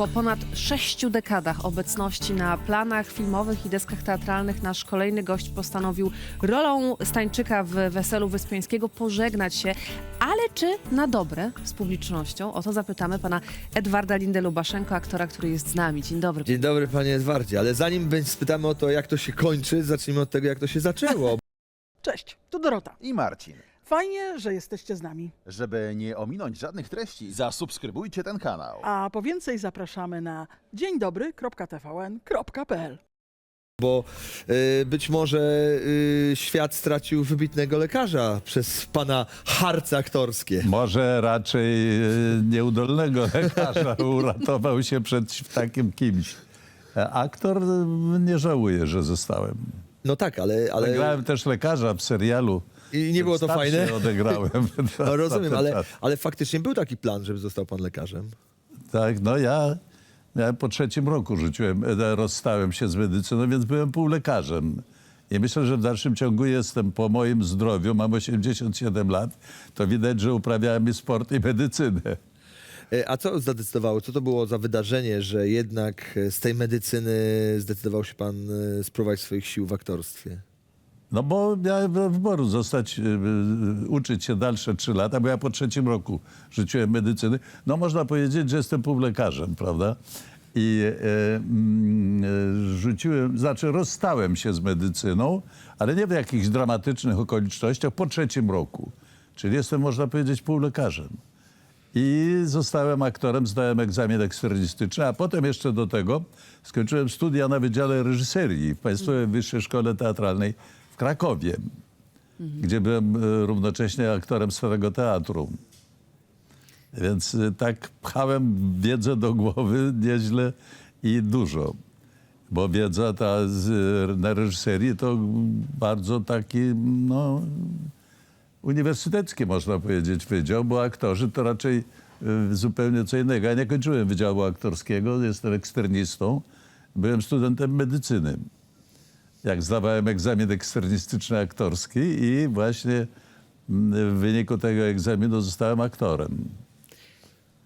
Po ponad sześciu dekadach obecności na planach filmowych i deskach teatralnych nasz kolejny gość postanowił rolą Stańczyka w Weselu Wyspiańskiego pożegnać się, ale czy na dobre z publicznością? O to zapytamy pana Edwarda Lindę-Lubaszenko, aktora, który jest z nami. Dzień dobry. Dzień dobry panie Edwardzie, ale zanim spytamy o to jak to się kończy, zacznijmy od tego jak to się zaczęło. Cześć, tu Dorota. i Marcin. Fajnie, że jesteście z nami. Żeby nie ominąć żadnych treści, zasubskrybujcie ten kanał. A po więcej zapraszamy na dzień dobry.tvn.pl. Bo y, być może y, świat stracił wybitnego lekarza przez pana harce aktorskie. Może raczej e, nieudolnego lekarza uratował się przed takim kimś. E, Aktor e, nie żałuje, że zostałem. No tak, ale... Ale ale grałem też lekarza w serialu. I nie było to Starszy fajne? odegrałem. No rozumiem, ale, ale faktycznie był taki plan, żeby został pan lekarzem. Tak, no ja miałem po trzecim roku rzuciłem, e, rozstałem się z medycyną, więc byłem półlekarzem. I myślę, że w dalszym ciągu jestem po moim zdrowiu, mam 87 lat, to widać, że uprawiałem i sport i medycynę. E, A co zadecydowało, co to było za wydarzenie, że jednak e, z tej medycyny zdecydował się pan e, spróbować swoich sił w aktorstwie? No bo miałem wyboru zostać, y, y, uczyć się dalsze trzy lata, bo ja po trzecim roku rzuciłem medycyny. No można powiedzieć, że jestem półlekarzem, prawda? I e, e, rzuciłem, znaczy rozstałem się z medycyną, ale nie w jakichś dramatycznych okolicznościach, po trzecim roku. Czyli jestem, można powiedzieć, półlekarzem. I zostałem aktorem, zdałem egzamin eksternistyczny, a potem jeszcze do tego skończyłem studia na Wydziale Reżyserii w Państwowej Wyższej Szkole Teatralnej Krakowie, gdzie byłem e, równocześnie aktorem Starego Teatru. Więc e, tak pchałem wiedzę do głowy nieźle i dużo. Bo wiedza ta z, na reżyserii to bardzo taki, no, uniwersytecki, można powiedzieć, wydział, bo aktorzy to raczej zupełnie co innego. Ja nie kończyłem Wydziału Aktorskiego, jestem eksternistą, byłem studentem medycyny. Jak zdawałem egzamin eksternistyczny aktorski i właśnie w wyniku tego egzaminu zostałem aktorem.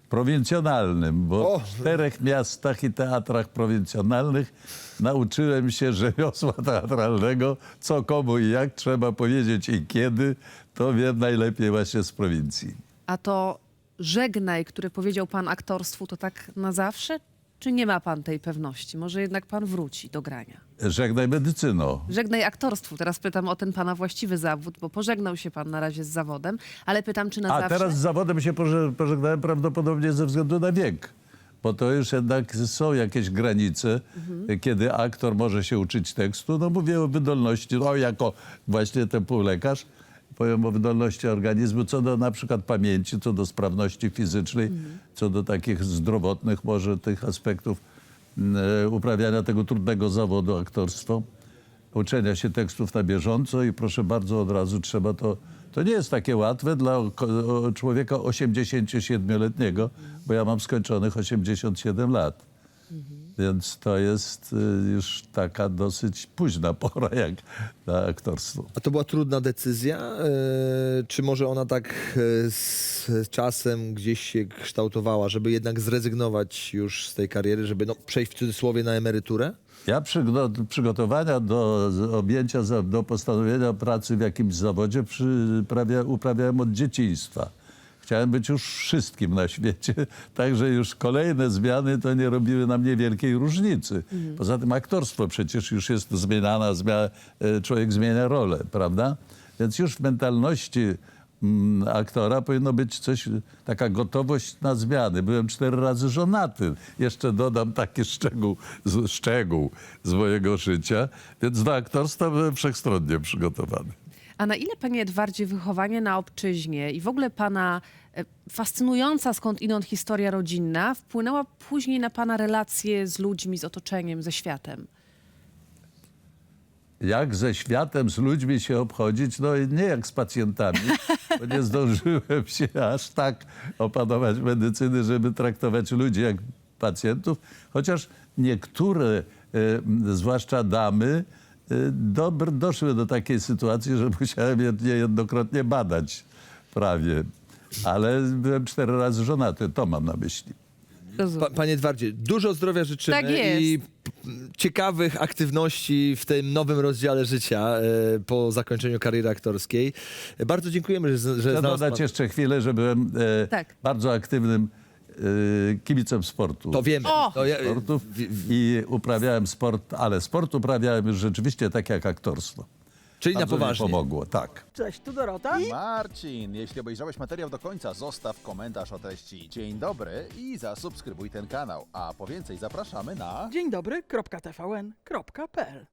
Prowincjonalnym, bo O! w czterech miastach i teatrach prowincjonalnych nauczyłem się rzemiosła teatralnego, co komu i jak trzeba powiedzieć i kiedy, to wiem najlepiej właśnie z prowincji. A to żegnaj, które powiedział pan aktorstwu, to tak na zawsze? Czy nie ma pan tej pewności? Może jednak pan wróci do grania? Żegnaj medycyno. Żegnaj aktorstwu. Teraz pytam o ten pana właściwy zawód, bo pożegnał się pan na razie z zawodem, ale pytam, czy na A zawsze... teraz z zawodem się poże- pożegnałem prawdopodobnie ze względu na wiek. Bo to już jednak są jakieś granice, kiedy aktor może się uczyć tekstu. No mówię o wydolności, no jako właśnie ten półlekarz, powiem o wydolności organizmu, co do na przykład pamięci, co do sprawności fizycznej, co do takich zdrowotnych może tych aspektów mm, e, uprawiania tego trudnego zawodu aktorstwo uczenia się tekstów na bieżąco i proszę bardzo, od razu trzeba to. To nie jest takie łatwe dla człowieka 87-letniego, bo ja mam skończonych 87 lat. Więc to jest y, już taka dosyć późna pora jak na aktorstwo. A to była trudna decyzja? e, Czy może ona tak e, z czasem gdzieś się kształtowała, żeby jednak zrezygnować już z tej kariery, żeby no, przejść w cudzysłowie na emeryturę? Ja przygo- przygotowania do objęcia, do postanowienia pracy w jakimś zawodzie uprawiałem od dzieciństwa. Chciałem być już wszystkim na świecie, także już kolejne zmiany to nie robiły na mnie wielkiej różnicy. Poza tym aktorstwo przecież już jest zmieniana, zmia, e, człowiek zmienia rolę, prawda? Więc już w mentalności mm, aktora powinno być coś, taka gotowość na zmiany. Byłem cztery razy żonaty. Jeszcze dodam taki szczegół z, szczegół z mojego życia, więc do aktorstwa byłem wszechstronnie przygotowany. A na ile, panie Edwardzie, wychowanie na obczyźnie i w ogóle pana e, fascynująca skądinąd historia rodzinna wpłynęła później na pana relacje z ludźmi, z otoczeniem, ze światem? Jak ze światem, z ludźmi się obchodzić, no nie jak z pacjentami, bo nie zdążyłem się aż tak opanować medycyny, żeby traktować ludzi jak pacjentów, chociaż niektóre, e, zwłaszcza damy, dobr, doszły do takiej sytuacji, że musiałem je niejednokrotnie badać prawie. Ale byłem cztery razy żonaty, to mam na myśli. Pa, panie Edwardzie, dużo zdrowia życzymy Tak jest. i ciekawych aktywności w tym nowym rozdziale życia e, po zakończeniu kariery aktorskiej. Bardzo dziękujemy, że, z- że Chcę znalazł dodać pan... jeszcze chwilę, że byłem e, Tak. bardzo aktywnym e, kibicem sportu. To wiemy. O! To ja, Sportów i uprawiałem sport, ale sport uprawiałem już rzeczywiście tak jak aktorstwo. czyli na Bardzo mi poważnie. pomogło, tak. Cześć, tu Dorota. Marcin, jeśli obejrzałeś materiał do końca, zostaw komentarz o treści. Dzień dobry i zasubskrybuj ten kanał. A po więcej zapraszamy na... Dzień dobry, kropka TVN, kropka PL.